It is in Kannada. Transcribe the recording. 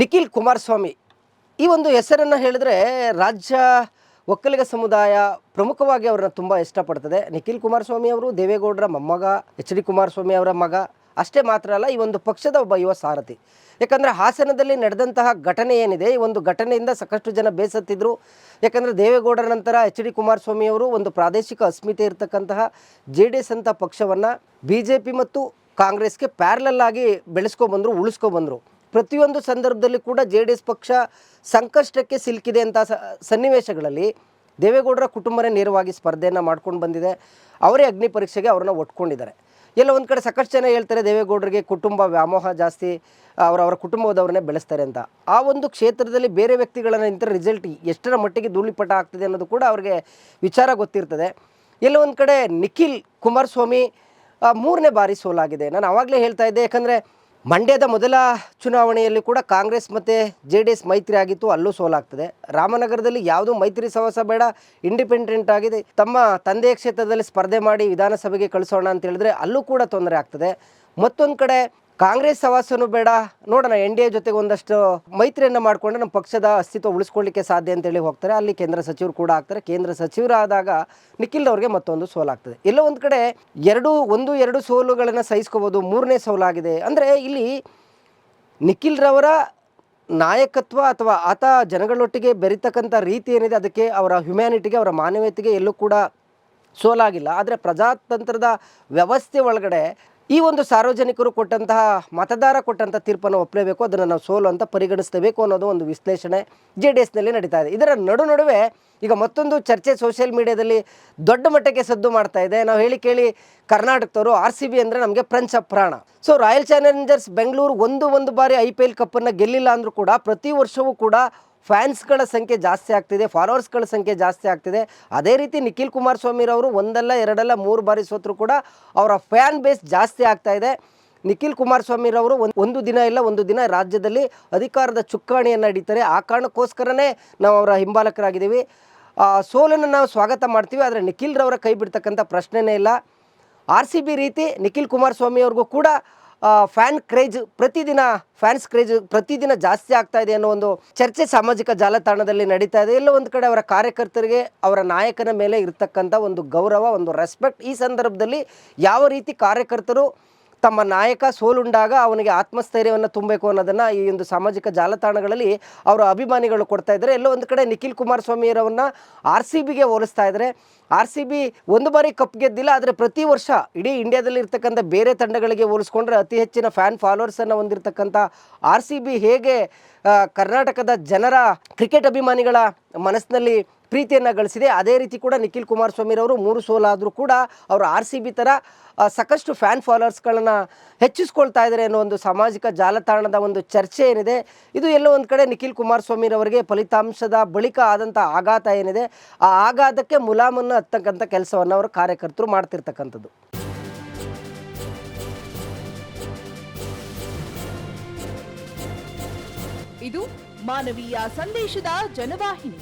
ನಿಖಿಲ್ ಕುಮಾರಸ್ವಾಮಿ, ಈ ಒಂದು ಹೆಸರನ್ನು ಹೇಳಿದ್ರೆ ರಾಜ್ಯ ಒಕ್ಕಲಿಗ ಸಮುದಾಯ ಪ್ರಮುಖವಾಗಿ ಅವರನ್ನು ತುಂಬ ಇಷ್ಟಪಡ್ತದೆ. ನಿಖಿಲ್ ಕುಮಾರಸ್ವಾಮಿ ಅವರು ದೇವೇಗೌಡರ ಮೊಮ್ಮಗ, ಎಚ್ ಡಿ ಕುಮಾರಸ್ವಾಮಿ ಅವರ ಮಗ, ಅಷ್ಟೇ ಮಾತ್ರ ಅಲ್ಲ, ಈ ಒಂದು ಪಕ್ಷದ ಒಬ್ಬ ಯುವ ಸಾರಥಿ. ಯಾಕಂದರೆ ಹಾಸನದಲ್ಲಿ ನಡೆದಂತಹ ಘಟನೆ ಏನಿದೆ, ಈ ಒಂದು ಘಟನೆಯಿಂದ ಸಾಕಷ್ಟು ಜನ ಬೇಸತ್ತಿದ್ರು. ಯಾಕಂದರೆ ದೇವೇಗೌಡರ ನಂತರ ಎಚ್ ಡಿ ಕುಮಾರಸ್ವಾಮಿಯವರು ಒಂದು ಪ್ರಾದೇಶಿಕ ಅಸ್ಮಿತೆ ಇರತಕ್ಕಂತಹ ಜೆ ಡಿ ಎಸ್ ಅಂತ ಪಕ್ಷವನ್ನು ಬಿ ಜೆ ಪಿ ಮತ್ತು ಕಾಂಗ್ರೆಸ್ಗೆ ಪ್ಯಾರಲಲ್ಲಾಗಿ ಬೆಳೆಸ್ಕೊಬಂದರು, ಉಳಿಸ್ಕೊಬಂದರು. ಪ್ರತಿಯೊಂದು ಸಂದರ್ಭದಲ್ಲಿ ಕೂಡ ಜೆ ಡಿ ಎಸ್ ಪಕ್ಷ ಸಂಕಷ್ಟಕ್ಕೆ ಸಿಲುಕಿದೆ ಅಂತ ಸನ್ನಿವೇಶಗಳಲ್ಲಿ ದೇವೇಗೌಡರ ಕುಟುಂಬನೇ ನೇರವಾಗಿ ಸ್ಪರ್ಧೆಯನ್ನು ಮಾಡ್ಕೊಂಡು ಬಂದಿದೆ. ಅವರೇ ಅಗ್ನಿ ಪರೀಕ್ಷೆಗೆ ಅವ್ರನ್ನ ಒಟ್ಕೊಂಡಿದ್ದಾರೆ. ಎಲ್ಲ ಒಂದು ಕಡೆ ಸಾಕಷ್ಟು ಜನ ಹೇಳ್ತಾರೆ ದೇವೇಗೌಡರಿಗೆ ಕುಟುಂಬ ವ್ಯಾಮೋಹ ಜಾಸ್ತಿ, ಅವರ ಅವರ ಕುಟುಂಬದವ್ರನ್ನೇ ಬೆಳೆಸ್ತಾರೆ ಅಂತ. ಆ ಒಂದು ಕ್ಷೇತ್ರದಲ್ಲಿ ಬೇರೆ ವ್ಯಕ್ತಿಗಳನ್ನು ನಂತರ ರಿಸಲ್ಟ್ ಎಷ್ಟರ ಮಟ್ಟಿಗೆ ಧೂಳಿಪಟ ಆಗ್ತದೆ ಅನ್ನೋದು ಕೂಡ ಅವರಿಗೆ ವಿಚಾರ ಗೊತ್ತಿರ್ತದೆ. ಎಲ್ಲ ಒಂದು ಕಡೆ ನಿಖಿಲ್ ಕುಮಾರಸ್ವಾಮಿ ಮೂರನೇ ಬಾರಿ ಸೋಲಾಗಿದೆ. ನಾನು ಆವಾಗಲೇ ಹೇಳ್ತಾ ಇದ್ದೆ, ಯಾಕಂದರೆ ಮಂಡ್ಯದ ಮೊದಲ ಚುನಾವಣೆಯಲ್ಲಿ ಕೂಡ ಕಾಂಗ್ರೆಸ್ ಮತ್ತು ಜೆ ಡಿ ಎಸ್ ಮೈತ್ರಿ ಆಗಿತ್ತು, ಅಲ್ಲೂ ಸೋಲಾಗ್ತದೆ. ರಾಮನಗರದಲ್ಲಿ ಯಾವುದೂ ಮೈತ್ರಿ ಸಹವಾಸ ಬೇಡ ಇಂಡಿಪೆಂಡೆಂಟ್ ಆಗಿದೆ. ತಮ್ಮ ತಂದೆಯ ಕ್ಷೇತ್ರದಲ್ಲಿ ಸ್ಪರ್ಧೆ ಮಾಡಿ ವಿಧಾನಸಭೆಗೆ ಕಳಿಸೋಣ ಅಂತ ಹೇಳಿದ್ರೆ ಅಲ್ಲೂ ಕೂಡ ತೊಂದರೆ ಆಗ್ತದೆ. ಮತ್ತೊಂದು ಕಡೆ ಕಾಂಗ್ರೆಸ್ ಸವಾಸನೂ ಬೇಡ. ನೋಡೋಣ, ಎನ್ ಡಿ ಎ ಜೊತೆಗೆ ಒಂದಷ್ಟು ಮೈತ್ರಿಯನ್ನು ಮಾಡಿಕೊಂಡ್ರೆ ನಮ್ಮ ಪಕ್ಷದ ಅಸ್ತಿತ್ವ ಉಳಿಸ್ಕೊಳ್ಳಿಕ್ಕೆ ಸಾಧ್ಯ ಅಂತೇಳಿ ಹೋಗ್ತಾರೆ. ಅಲ್ಲಿ ಕೇಂದ್ರ ಸಚಿವರು ಕೂಡ ಆಗ್ತಾರೆ. ಕೇಂದ್ರ ಸಚಿವರಾದಾಗ ನಿಖಿಲ್ ಅವ್ರಿಗೆ ಮತ್ತೊಂದು ಸೋಲಾಗ್ತದೆ. ಎಲ್ಲೋ ಒಂದು ಕಡೆ ಎರಡು, ಒಂದು, ಎರಡು ಸೋಲುಗಳನ್ನು ಸಹಿಸ್ಕೋಬೋದು, ಮೂರನೇ ಸೋಲಾಗಿದೆ. ಅಂದರೆ ಇಲ್ಲಿ ನಿಖಿಲ್ರವರ ನಾಯಕತ್ವ ಅಥವಾ ಆತ ಜನಗಳೊಟ್ಟಿಗೆ ಬೆರೀತಕ್ಕಂಥ ರೀತಿ ಏನಿದೆ, ಅದಕ್ಕೆ ಅವರ ಹ್ಯುಮ್ಯಾನಿಟಿಗೆ ಅವರ ಮಾನವೀಯತೆಗೆ ಎಲ್ಲೂ ಕೂಡ ಸೋಲಾಗಿಲ್ಲ. ಆದರೆ ಪ್ರಜಾತಂತ್ರದ ವ್ಯವಸ್ಥೆ ಒಳಗಡೆ ಈ ಒಂದು ಸಾರ್ವಜನಿಕರು ಕೊಟ್ಟಂತಹ ಮತದಾರ ಕೊಟ್ಟಂತಹ ತೀರ್ಪನ್ನು ಒಪ್ಪಲೇಬೇಕು, ಅದನ್ನು ನಾವು ಸೋಲು ಅಂತ ಪರಿಗಣಿಸಬೇಕು ಅನ್ನೋದು ಒಂದು ವಿಶ್ಲೇಷಣೆ ಜೆ ಡಿ ಎಸ್ನಲ್ಲಿ ನಡೀತಾ ಇದೆ. ಇದರ ನಡು ನಡುವೆ ಈಗ ಮತ್ತೊಂದು ಚರ್ಚೆ ಸೋಷಿಯಲ್ ಮೀಡಿಯಾದಲ್ಲಿ ದೊಡ್ಡ ಮಟ್ಟಕ್ಕೆ ಸದ್ದು ಮಾಡ್ತಾ ಇದೆ. ನಾವು ಹೇಳಿ ಕೇಳಿ ಕರ್ನಾಟಕದವರು ಆರ್ ಸಿ ಬಿ ಅಂದರೆ ನಮಗೆ ಫ್ರೆಂಚ್ ಪ್ರಾಣ. ಸೊ ರಾಯಲ್ ಚಾಲೆಂಜರ್ಸ್ ಬೆಂಗಳೂರು ಒಂದು ಒಂದು ಬಾರಿ ಐ ಪಿ ಎಲ್ ಕಪ್ಪನ್ನು ಗೆಲ್ಲಿಲ್ಲ ಅಂದರೂ ಕೂಡ ಪ್ರತಿ ವರ್ಷವೂ ಕೂಡ ಫ್ಯಾನ್ಸ್ಗಳ ಸಂಖ್ಯೆ ಜಾಸ್ತಿ ಆಗ್ತಿದೆ, ಫಾಲೋವರ್ಸ್ಗಳ ಸಂಖ್ಯೆ ಜಾಸ್ತಿ ಆಗ್ತಿದೆ. ಅದೇ ರೀತಿ ನಿಖಿಲ್ ಕುಮಾರಸ್ವಾಮಿರವರು ಒಂದಲ್ಲ, ಎರಡಲ್ಲ, ಮೂರು ಬಾರಿ ಸೋತರು ಕೂಡ ಅವರ ಫ್ಯಾನ್ ಬೇಸ್ ಜಾಸ್ತಿ ಆಗ್ತಾ ಇದೆ. ನಿಖಿಲ್ ಕುಮಾರಸ್ವಾಮಿರವರು ಒಂದು ಒಂದು ದಿನ ಇಲ್ಲ, ಒಂದು ದಿನ ರಾಜ್ಯದಲ್ಲಿ ಅಧಿಕಾರದ ಚುಕ್ಕಾಣಿಯನ್ನು ಹಿಡಿತಾರೆ. ಆ ಕಾರಣಕ್ಕೋಸ್ಕರನೇ ನಾವು ಅವರ ಹಿಂಬಾಲಕರಾಗಿದ್ದೀವಿ. ಸೋಲನ್ನು ನಾವು ಸ್ವಾಗತ ಮಾಡ್ತೀವಿ, ಆದರೆ ನಿಖಿಲ್ರವರ ಕೈ ಬಿಡ್ತಕ್ಕಂಥ ಪ್ರಶ್ನೆನೇ ಇಲ್ಲ. ಆರ್ ಸಿ ಬಿ ರೀತಿ ನಿಖಿಲ್ ಕುಮಾರಸ್ವಾಮಿ ಅವ್ರಿಗೂ ಕೂಡ ಫ್ಯಾನ್ ಕ್ರೇಜ್ ಪ್ರತಿದಿನ ಫ್ಯಾನ್ಸ್ ಕ್ರೇಜ್ ಪ್ರತಿದಿನ ಜಾಸ್ತಿ ಆಗ್ತಾ ಇದೆ ಅನ್ನೋ ಒಂದು ಚರ್ಚೆ ಸಾಮಾಜಿಕ ಜಾಲತಾಣದಲ್ಲಿ ನಡೀತಾ ಇದೆ. ಎಲ್ಲ ಒಂದು ಕಡೆ ಅವರ ಕಾರ್ಯಕರ್ತರಿಗೆ, ಅವರ ನಾಯಕನ ಮೇಲೆ ಇರತಕ್ಕಂಥ ಒಂದು ಗೌರವ, ಒಂದು ರೆಸ್ಪೆಕ್ಟ್ ಈ ಸಂದರ್ಭದಲ್ಲಿ ಯಾವ ರೀತಿ ಕಾರ್ಯಕರ್ತರು ತಮ್ಮ ನಾಯಕ ಸೋಲುಂಡಾಗ ಅವನಿಗೆ ಆತ್ಮಸ್ಥೈರ್ಯವನ್ನು ತುಂಬಬೇಕು ಅನ್ನೋದನ್ನು ಈ ಒಂದು ಸಾಮಾಜಿಕ ಜಾಲತಾಣಗಳಲ್ಲಿ ಅವರ ಅಭಿಮಾನಿಗಳು ಕೊಡ್ತಾ ಇದ್ದಾರೆ. ಎಲ್ಲೋ ಒಂದು ಕಡೆ ನಿಖಿಲ್ ಕುಮಾರಸ್ವಾಮಿಯವರನ್ನು ಆರ್ ಸಿ ಬಿಗೆ ಹೋಲಿಸ್ತಾ ಇದ್ದಾರೆ. ಆರ್ ಸಿ ಬಿ ಒಂದು ಬಾರಿ ಕಪ್ ಗೆದ್ದಿಲ್ಲ, ಆದರೆ ಪ್ರತಿ ವರ್ಷ ಇಡೀ ಇಂಡಿಯಾದಲ್ಲಿ ಇರ್ತಕ್ಕಂಥ ಬೇರೆ ತಂಡಗಳಿಗೆ ಹೋಲಿಸ್ಕೊಂಡ್ರೆ ಅತಿ ಹೆಚ್ಚಿನ ಫ್ಯಾನ್ ಫಾಲೋವರ್ಸನ್ನು ಹೊಂದಿರತಕ್ಕಂಥ ಆರ್ ಸಿ ಬಿ ಹೇಗೆ ಕರ್ನಾಟಕದ ಜನರ ಕ್ರಿಕೆಟ್ ಅಭಿಮಾನಿಗಳ ಮನಸ್ಸಿನಲ್ಲಿ ಪ್ರೀತಿಯನ್ನು ಗಳಿಸಿದೆ. ಅದೇ ರೀತಿ ಕೂಡ ನಿಖಿಲ್ ಕುಮಾರಸ್ವಾಮಿರವರು ಮೂರು ಸೋಲಾದರೂ ಕೂಡ ಅವರು ಆರ್ ಸಿ ಬಿ ಥರ ಸಾಕಷ್ಟು ಫ್ಯಾನ್ ಫಾಲೋವರ್ಸ್ಗಳನ್ನು ಹೆಚ್ಚಿಸ್ಕೊಳ್ತಾ ಇದ್ದಾರೆ ಅನ್ನೋ ಒಂದು ಸಾಮಾಜಿಕ ಜಾಲತಾಣದ ಒಂದು ಚರ್ಚೆ ಏನಿದೆ. ಇದು ಎಲ್ಲೋ ಒಂದು ಕಡೆ ನಿಖಿಲ್ ಕುಮಾರಸ್ವಾಮಿರವರಿಗೆ ಫಲಿತಾಂಶದ ಬಳಿಕ ಆದಂಥ ಆಘಾತ ಏನಿದೆ. ಆ ಆಘಾತಕ್ಕೆ ಮುಲಾಮನ್ನು ಹತ್ತಕ್ಕಂಥ ಕೆಲಸವನ್ನು ಅವರು ಕಾರ್ಯಕರ್ತರು ಮಾಡ್ತಿರ್ತಕ್ಕಂಥದ್ದು. ಇದು ಮಾನವೀಯ ಸಂದೇಶದ ಜನವಾಹಿನಿ.